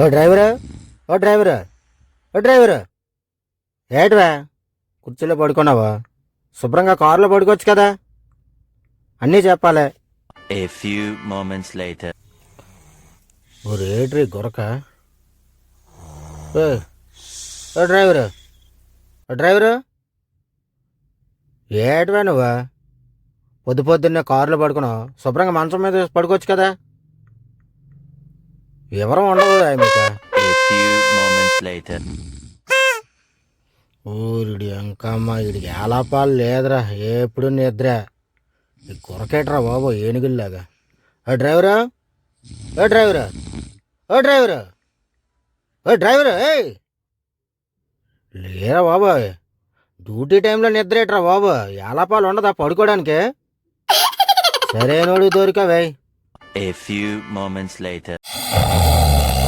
ఓ driver ఓ driver ఓ driver. ఏటివా? కుర్చీలో పడుకున్నావా? శుభ్రంగా కారులో పడుకోవచ్చు కదా. అన్నీ చెప్పాలి. A few moments later. ఓ రేట్రీ గొరక. ఓ ఓ డ్రైవరు ఓ డ్రైవరు? ఏటివా నువ్వా? పొద్దు పొద్దున్నే కారులో పడుకున్నావు. శుభ్రంగా మంచం మీద పడుకోవచ్చు కదా. వివరం ఉండదు మీకు. ఊరిడి అంకమ్మ ఇడికి ఏలాపాలు లేదురా ఎప్పుడు నిద్ర. ఈ కొరకేట్రా బాబు ఏనుగుల్లాగా. ఓ డ్రైవరు? ఓ డ్రైవరు? ఓ డ్రైవరు? ఓ డ్రైవరు? ఏయ్! లేరా బాబు డ్యూటీ టైంలో నిద్రేట్రా బాబు ఏలాపాలు ఉండదా పడుకోవడానికి? సరేనోడు దొరికావే ఏ ఫ్యూ moments later.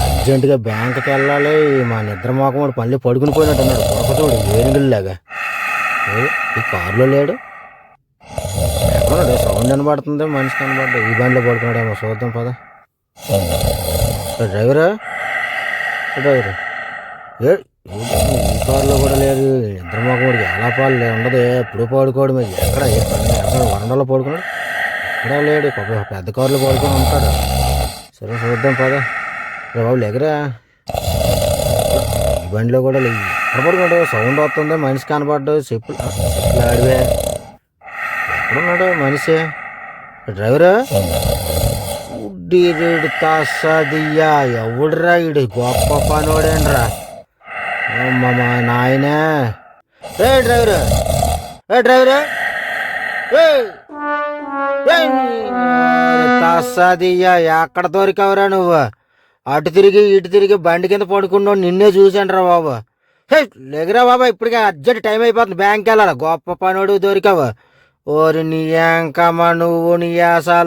అర్జెంటుగా బ్యాంకుకి వెళ్ళాలి. మా నిద్ర మోకముడు పనులు పడుకుని పోయినట్టున్నాడు కొరక చూడు ఏనుగుల్లాగా ఈ కారులో లేడు? ఎక్కడున్నాడు? సౌండ్ కనబడుతుంది మనిషి కనబడ్డా ఈ బండిలో పడుకున్నాడేమో. చూద్దాం పద. డ్రైవరా? Driver driver? ఏ ఈ కారులో కూడా లేదు. నిద్ర మోకముడికి ఎలా పాలు? ఉండదు. ఎప్పుడు పడుకోవడం ఎక్కడ ఎక్కడ వరండాలో పడుకున్నాడు. ఎక్కడా లేడు. పాప పెద్ద కారులో పడుకొని ఉంటాడు. సరే చూద్దాం పద. బాబు లేకరా. ఈ బండిలో కూడా లేదు ఎక్కడ సౌండ్ వస్తుంది మనిషి కనపడ్డాడు చెప్పులు ఆడివే. ఎక్కడున్నాడు మనిషి? డ్రైవరు? ఉడ్డీరేడు తాసాదియ్యా. ఎవడురా ఇడు గొప్ప పనోడేనరా అమ్మ మా నాయనే. ఏ డ్రైవరు? ఏ డ్రైవరు? ఏ అస్సాదియ్యా ఎక్కడ దొరికావురా నువ్వు? అటు తిరిగి ఇటు తిరిగి బండి కింద పడుకున్నావు నిన్నే చూసాండ్రా బాబు. హే లేదురా బాబా ఇప్పటికే అర్జెంట్ టైం అయిపోతుంది బ్యాంక్ వెళ్ళాలి గొప్ప పనుడు దొరికావు. ఓరి నీ ఏంకమ్మా నువ్వు నీ యాసాలు.